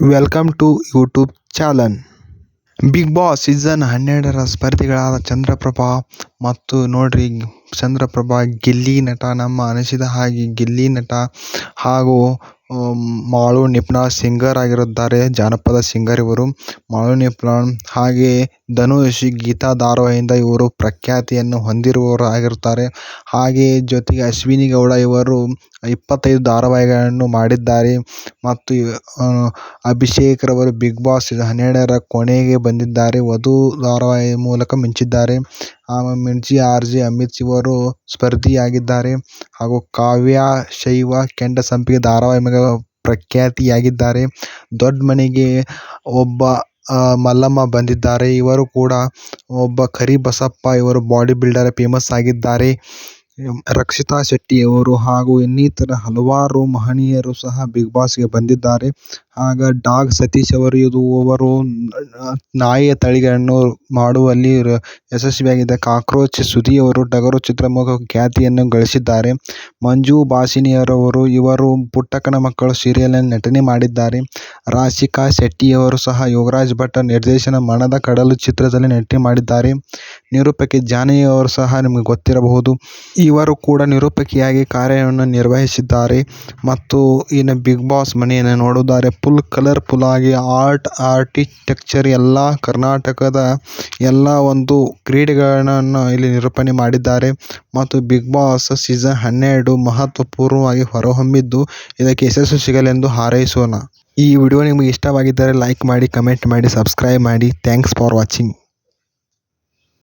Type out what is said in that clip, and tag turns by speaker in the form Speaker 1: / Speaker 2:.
Speaker 1: Welcome to YouTube channel big boss season ಹನ್ನೆರಡರ ಸ್ಪರ್ಧಿಗಳಾದ ಚಂದ್ರಪ್ರಭಾ ಮತ್ತು ನೋಡ್ರಿ, ಚಂದ್ರಪ್ರಭಾ ಗಿಲ್ಲಿ ನಟ, ನಮ್ಮ ಅನಿಸಿದ ಹಾಗೆ ಗಿಲ್ಲಿ ನಟ ಹಾಗೂ ಮಾಳು ನಿಪ್ನಾಳ್ ಸಿಂಗರ್ ಆಗಿರುತ್ತಾರೆ. ಜಾನಪದ ಸಿಂಗರ್ ಇವರು. ಮಾಳು ನಿಪ್ನಾಳ್ ಹಾಗೆ ಧನುಷ್ ಗೀತಾ ಧಾರಾವಾಹಿಯಿಂದ ಇವರು ಪ್ರಖ್ಯಾತಿಯನ್ನು ಹೊಂದಿರುವವರು ಆಗಿರುತ್ತಾರೆ ಹಾಗೆ ಜೊತೆಗೆ ಅಶ್ವಿನಿ ಗೌಡ ಇವರು ಇಪ್ಪತ್ತೈದು ಧಾರಾವಾಹಿಗಳನ್ನು ಮಾಡಿದ್ದಾರೆ. ಮತ್ತು ಅಭಿಷೇಕ್ ರವರು ಬಿಗ್ ಬಾಸ್ ಹನ್ನೆರಡರ ಕೊನೆಗೆ ಬಂದಿದ್ದಾರೆ. ವಧು ಧಾರಾವಾಹಿ ಮೂಲಕ ಮಿಂಚಿದ್ದಾರೆ. ಮಿಂಚಿ ಆರ್ ಜೆ ಅಮಿತ್ ಇವರು ಸ್ಪರ್ಧಿಯಾಗಿದ್ದಾರೆ. ಹಾಗೂ ಕಾವ್ಯ, ಶೈವ, ಕೆಂಡ ಸಂಪಿಗೆ ಧಾರಾವಾಹಿ ಮೇಲೆ ಪ್ರಖ್ಯಾತಿಯಾಗಿದ್ದಾರೆ. ದೊಡ್ಡ ಮನೆಗೆ ಒಬ್ಬ ಮಲ್ಲಮ್ಮ ಬಂದಿದ್ದಾರೆ. ಇವರು ಕೂಡ ಒಬ್ಬ ಕರಿಬಸಪ್ಪ ಇವರು ಬಾಡಿ ಬಿಲ್ಡರ್ ಫೇಮಸ್ ಆಗಿದ್ದಾರೆ. ರಕ್ಷಿತಾ ಶೆಟ್ಟಿ ಅವರು ಹಾಗೂ ಇನ್ನಿತರ ಹಲವಾರು ಮಹನೀಯರು ಸಹ ಬಿಗ್ ಬಾಸ್ಗೆ ಬಂದಿದ್ದಾರೆ. ಆಗ ಡಾಗ್ ಸತೀಶ್ ಅವರು ಇದು ಅವರು ನಾಯಿಯ ತಳಿಗಳನ್ನು ಮಾಡುವಲ್ಲಿ ಯಶಸ್ವಿಯಾಗಿದ್ದ ಕಾಕ್ರೋಚ್ ಸುದಿ ಅವರು ಟಗರು ಚಿತ್ರಮೊಗ್ಗ ಖ್ಯಾತಿಯನ್ನು ಗಳಿಸಿದ್ದಾರೆ. ಮಂಜು ಭಾಷಿನಿಯರವರು ಇವರು ಪುಟ್ಟಕ್ಕನ ಮಕ್ಕಳು ಸೀರಿಯಲ್ನಲ್ಲಿ ನಟನೆ ಮಾಡಿದ್ದಾರೆ. ರಾಶಿಕಾ ಶೆಟ್ಟಿಯವರು ಸಹ ಯೋಗರಾಜ್ ಭಟ್ ನಿರ್ದೇಶನ ಮನದ ಕಡಲು ಚಿತ್ರದಲ್ಲಿ ನಟನೆ ಮಾಡಿದ್ದಾರೆ. ನಿರೂಪಕಿ ಜಾನಿಯವರು ಸಹ ನಿಮಗೆ ಗೊತ್ತಿರಬಹುದು. ಇವರು ಕೂಡ ನಿರೂಪಕಿಯಾಗಿ ಕಾರ್ಯವನ್ನು ನಿರ್ವಹಿಸಿದ್ದಾರೆ. ಮತ್ತು ಇನ್ನು ಬಿಗ್ ಬಾಸ್ ಮನೆಯನ್ನು ನೋಡುವುದಾದರೆ ಫುಲ್ ಕಲರ್ಫುಲ್ ಆಗಿ ಆರ್ಟ್ ಆರ್ಟಿಟೆಕ್ಚರ್ ಎಲ್ಲ ಕರ್ನಾಟಕದ ಎಲ್ಲ ಒಂದು ಕ್ರೀಡೆಗಳನ್ನು ಇಲ್ಲಿ ನಿರೂಪಣೆ ಮಾಡಿದ್ದಾರೆ. ಮತ್ತು ಬಿಗ್ ಬಾಸ್ ಸೀಸನ್ ಹನ್ನೆರಡು ಮಹತ್ವಪೂರ್ಣವಾಗಿ ಹೊರಹೊಮ್ಮಿದ್ದು ಇದಕ್ಕೆ ಯಶಸ್ಸು ಸಿಗಲೆಂದು ಹಾರೈಸೋಣ. ಈ ವಿಡಿಯೋ ನಿಮಗೆ ಇಷ್ಟವಾಗಿದ್ದರೆ ಲೈಕ್ ಮಾಡಿ ಕಮೆಂಟ್ ಮಾಡಿ ಸಬ್ಸ್ಕ್ರೈಬ್ ಮಾಡಿ. Thanks for watching